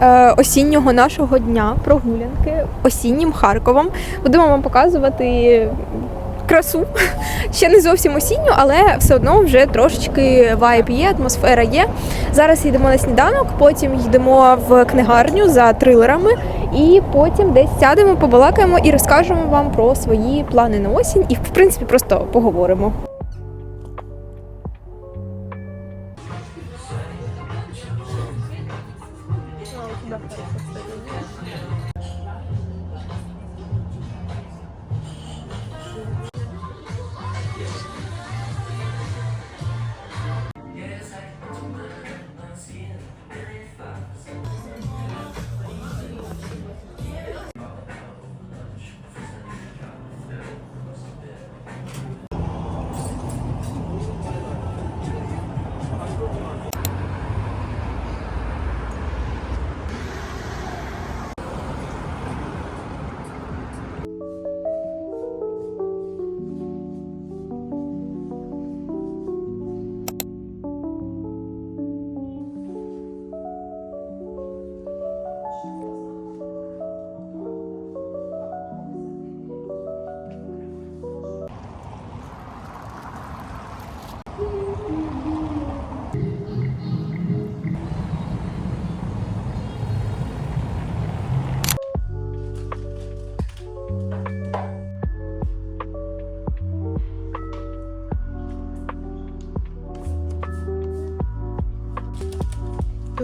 е, осіннього нашого дня прогулянки осіннім Харковом. Будемо вам показувати красу. Ще не зовсім осінню, але все одно вже трошечки вайб є, атмосфера є. Зараз йдемо на сніданок, потім йдемо в книгарню за трилерами, і потім десь сядемо, побалакаємо і розкажемо вам про свої плани на осінь. І в принципі просто поговоримо.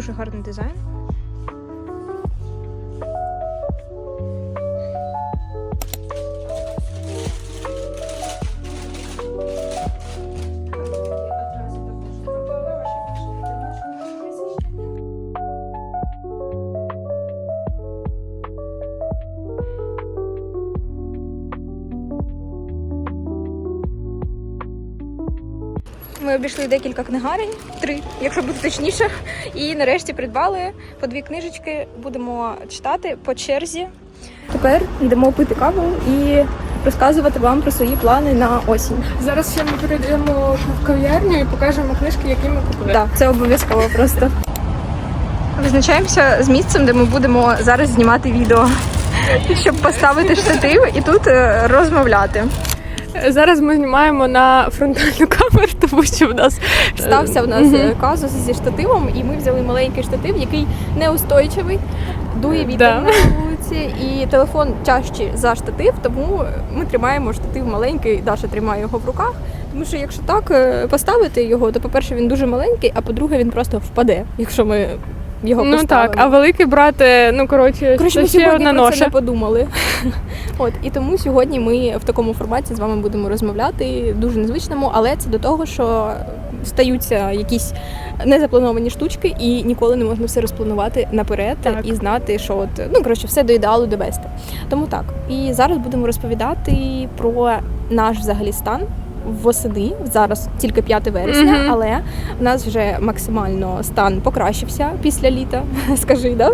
Дуже гарний дизайн. Ми обійшли декілька книгарень, три, якщо бути точніше. І нарешті придбали по дві книжечки. Будемо читати по черзі. Тепер йдемо пити каву і розказувати вам про свої плани на осінь. Зараз ще ми перейдемо в кав'ярню і покажемо книжки, які ми купили. Так, це обов'язково просто. Визначаємося з місцем, де ми будемо зараз знімати відео, щоб поставити штатив і тут е, розмовляти. Зараз ми знімаємо на фронтальну камеру, тому що в нас Стався в нас е, казус зі штативом, і ми взяли маленький штатив, який неустойчивий, дує вітер на вулиці, і телефон тяжчий за штатив, тому ми тримаємо штатив маленький, Даша тримає його в руках. Тому що якщо так е, поставити його, то по-перше, він дуже маленький, а по-друге, він просто впаде, якщо ми його ну так, а великий брат, е, ну коротше, Коротше, це ми ще сьогодні одна про це ноша. не подумали. От і тому сьогодні ми в такому форматі з вами будемо розмовляти дуже незвичному, але це до того, що стаються якісь незаплановані штучки, і ніколи не можна все розпланувати наперед Так. і знати, що от ну коротше, все до ідеалу довести. Тому так. І зараз будемо розповідати про наш взагалі стан. Восени зараз тільки 5 вересня, Мгм. але в нас вже максимально стан покращився після літа. Скажи, да?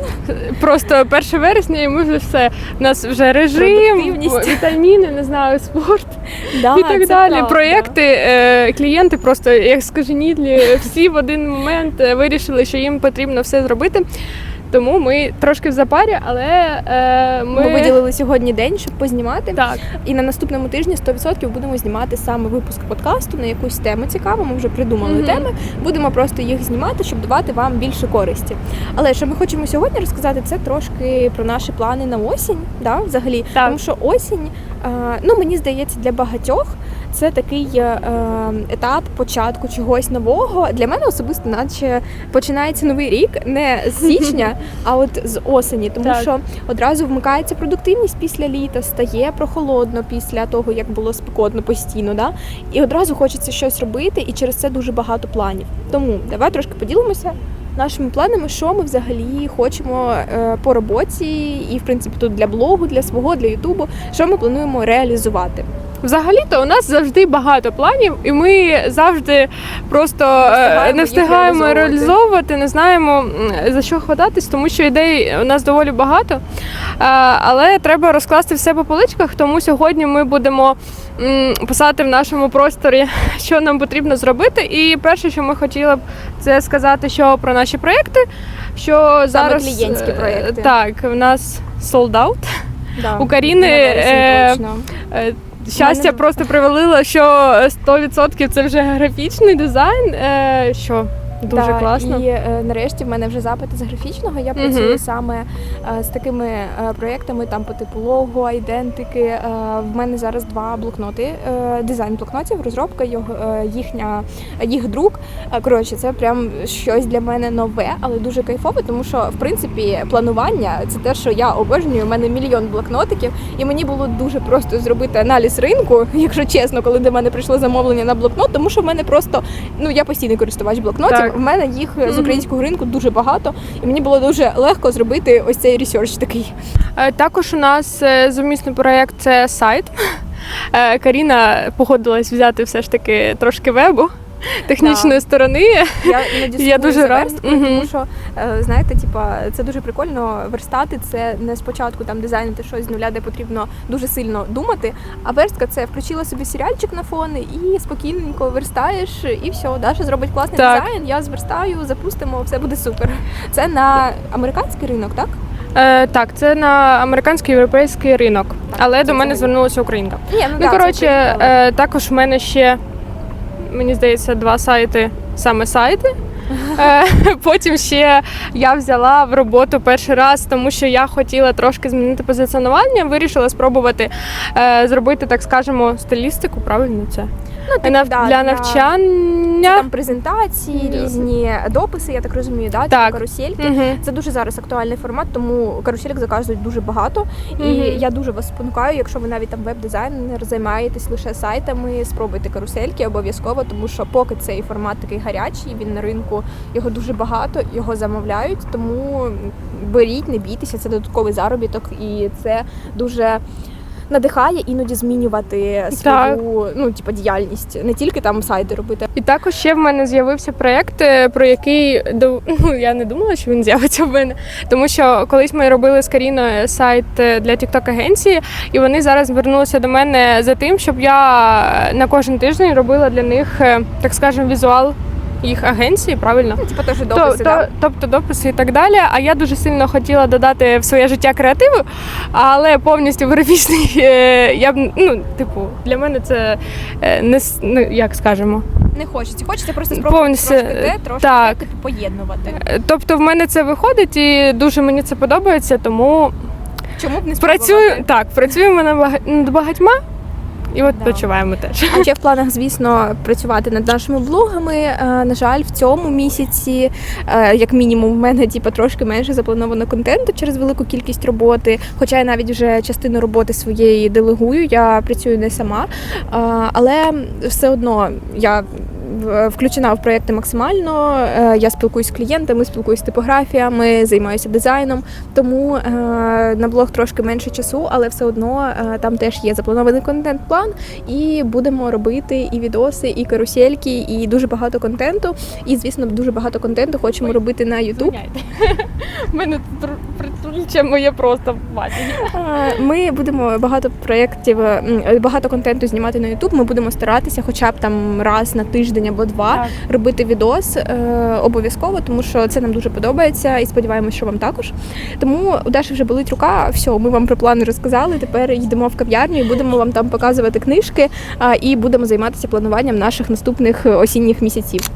Просто 1 вересня, і ми вже все. У нас вже режим, вітаміни, не знаю, спорт Да, і так далі. правда. Проєкти, е, клієнти просто як скаженідлі, всі в один момент е, вирішили, що їм потрібно все зробити. Тому ми трошки в запарі, але е, ми, Ми виділили сьогодні день, щоб познімати. так. І на наступному тижні 100% будемо знімати саме випуск подкасту на якусь тему цікаву. Ми вже придумали Мгм. теми. Будемо просто їх знімати, щоб давати вам більше користі. Але що ми хочемо сьогодні розказати, це трошки про наші плани на осінь. Да, взагалі, Так. тому що осінь, е, ну мені здається, для багатьох. Це такий е, етап початку чогось нового. Для мене особисто, наче починається новий рік не з січня, а от з осені, тому Так. що одразу вмикається продуктивність після літа, стає прохолодно після того, як було спекотно постійно. Да? І одразу хочеться щось робити, і через це дуже багато планів. Тому давай трошки поділимося нашими планами, що ми взагалі хочемо е, по роботі, і в принципі тут для блогу, для свого, для Ютубу, що ми плануємо реалізувати. Взагалі-то у нас завжди багато планів, і ми завжди просто е, встигаємо не встигаємо реалізовувати. реалізовувати, не знаємо за що хвататись, тому що ідей у нас доволі багато. Е, Але треба розкласти все по поличках, тому сьогодні ми будемо писати в нашому просторі, що нам потрібно зробити. І перше, що ми хотіли б, це сказати, що про наші проєкти. Що зараз клієнтські е, проєкти. Так, в нас sold out. Да. У Каріни, Е. Е, Щастя просто привалило, що 100% це вже графічний дизайн, е, що дуже Да, класно. І е, нарешті в мене вже запити з графічного. Я працюю саме е, з такими е, проєктами, там по типу лого, айдентики. Е, в мене зараз два блокноти, е, дизайн блокнотів, розробка його, е, їхня, їх друк. Е, коротше, це прям щось для мене нове, але дуже кайфове, тому що в принципі планування це те, що я обожнюю. У мене мільйон блокнотиків, і мені було дуже просто зробити аналіз ринку, якщо чесно, коли до мене прийшло замовлення на блокнот, тому що в мене просто ну я постійний користувач блокнотів. Так. В мене їх з українського ринку дуже багато, і мені було дуже легко зробити ось цей ресерч такий. Е, Також у нас е, зумісний проєкт це сайт. Е, Каріна погодилась взяти все ж таки трошки вебу. Технічної сторони. Я Я дуже рада. тому що е, знаєте, типа це дуже прикольно верстати. Це не спочатку там дизайнити щось з нуля, де потрібно дуже сильно думати. А верстка це включила собі серіальчик на фон і спокійненько верстаєш, і все. Даша зробить класний Так. дизайн. Я зверстаю, запустимо, все буде супер. Це на американський ринок, так? Е, так, це на американський європейський ринок. Але це до мене звернулася українка. Ні, Ну, да, це коротше, е, також в мене ще, мені здається, два сайти, саме сайти. Е, Потім ще я взяла в роботу перший раз, тому що я хотіла трошки змінити позиціонування. Вирішила спробувати е, зробити, так скажемо, стилістику. Правильно це? ну, типу, Нав- да, для Це навчання. там презентації, різні дописи, я так розумію, да? Так. Типу карусельки. Мгм. Це дуже зараз актуальний формат, тому каруселек заказують дуже багато. І я дуже вас спонукаю, якщо ви навіть там веб-дизайнер, займаєтесь лише сайтами, спробуйте карусельки обов'язково, тому що поки цей формат такий гарячий, він на ринку його дуже багато, його замовляють. Тому беріть, не бійтеся, це додатковий заробіток, і це дуже. Надихає іноді змінювати свою ну типу, діяльність, не тільки там сайти робити. І також ще в мене з'явився проєкт, е, про який ну, я не думала, що він з'явиться в мене. Тому що колись ми робили з Каріною сайт е, для TikTok агенції, і вони зараз звернулися до мене за тим, щоб я на кожен тиждень робила для них, е, так скажемо, візуал їх агенції, правильно? Ну, типу, теж дописи. то- да? тобто дописи і так далі. А я дуже сильно хотіла додати в своє життя креативу, але повністю графічний е, я б ну, типу, для мене це е, не ну, як скажемо. Не хочеться. Хочеться просто спробувати Повністю, трошки те, трошки так. те, типу, поєднувати. Е, Тобто в мене це виходить і дуже мені це подобається, тому Чому б не спробувати? працюю так, працюємо над багатьма і от Да. почуваємо теж. А ще в планах, звісно, працювати над нашими блогами. Е, На жаль, в цьому місяці, е, як мінімум, в мене типу, трошки менше заплановано контенту через велику кількість роботи. Хоча я навіть вже частину роботи своєї делегую, я працюю не сама. Е, Але все одно я включена в проєкти максимально. Е, Я спілкуюсь з клієнтами, спілкуюсь з типографіями, займаюся дизайном. Тому е, на блог трошки менше часу, але все одно е, там теж є запланований контент-план, і будемо робити і відоси, і карусельки, і дуже багато контенту. І звісно, дуже багато контенту хочемо Ой, робити на YouTube. У мене тут моє просто. Е, Ми будемо багато проєктів, багато контенту знімати на YouTube. Ми будемо старатися, хоча б там раз на тиждень або два Так. робити відос е, обов'язково, тому що це нам дуже подобається і сподіваємося, що вам також. Тому у Даші вже болить рука. Все, ми вам про плани розказали. Тепер йдемо в кав'ярню і будемо вам там показувати книжки е, і будемо займатися плануванням наших наступних е, осінніх місяців.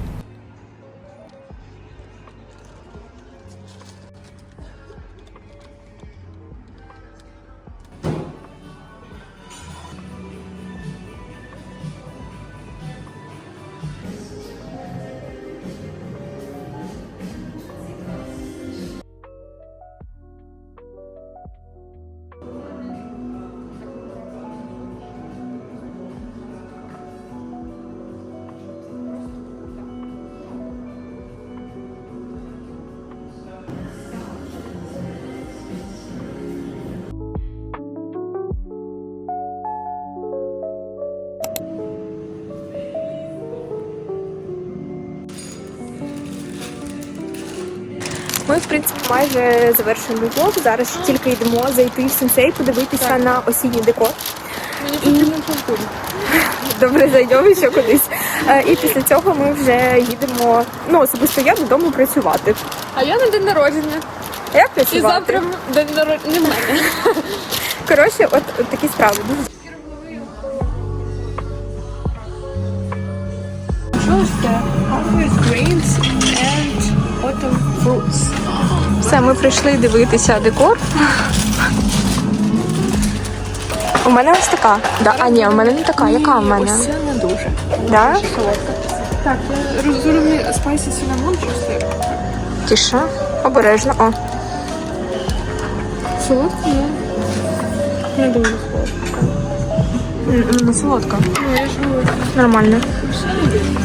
Ми, в принципі, майже завершуємо влог. Зараз тільки йдемо зайти в сенсей, подивитися на осінній декор. І... Добре, зайдемо ще кудись. Е, І після цього ми вже їдемо. Ну, особисто я додому працювати. А я на день народження. А як І працювати? завтра день народження в мене. Коротше, от, от такі справи. Дуже Що ж? Harvest Greens and Autumn Fruits. Все, ми прийшли дивитися декор. У мене ось така. Да? А ні, у мене не така. Яка в мене? Ось не дуже. Да? Так, я розумію спайсі синамон щось. Тише. Обережно. О. Солодко, ну. Не дуже солодко. Не солодка. Ну, я ж говорю. Нормально. Все не дуже.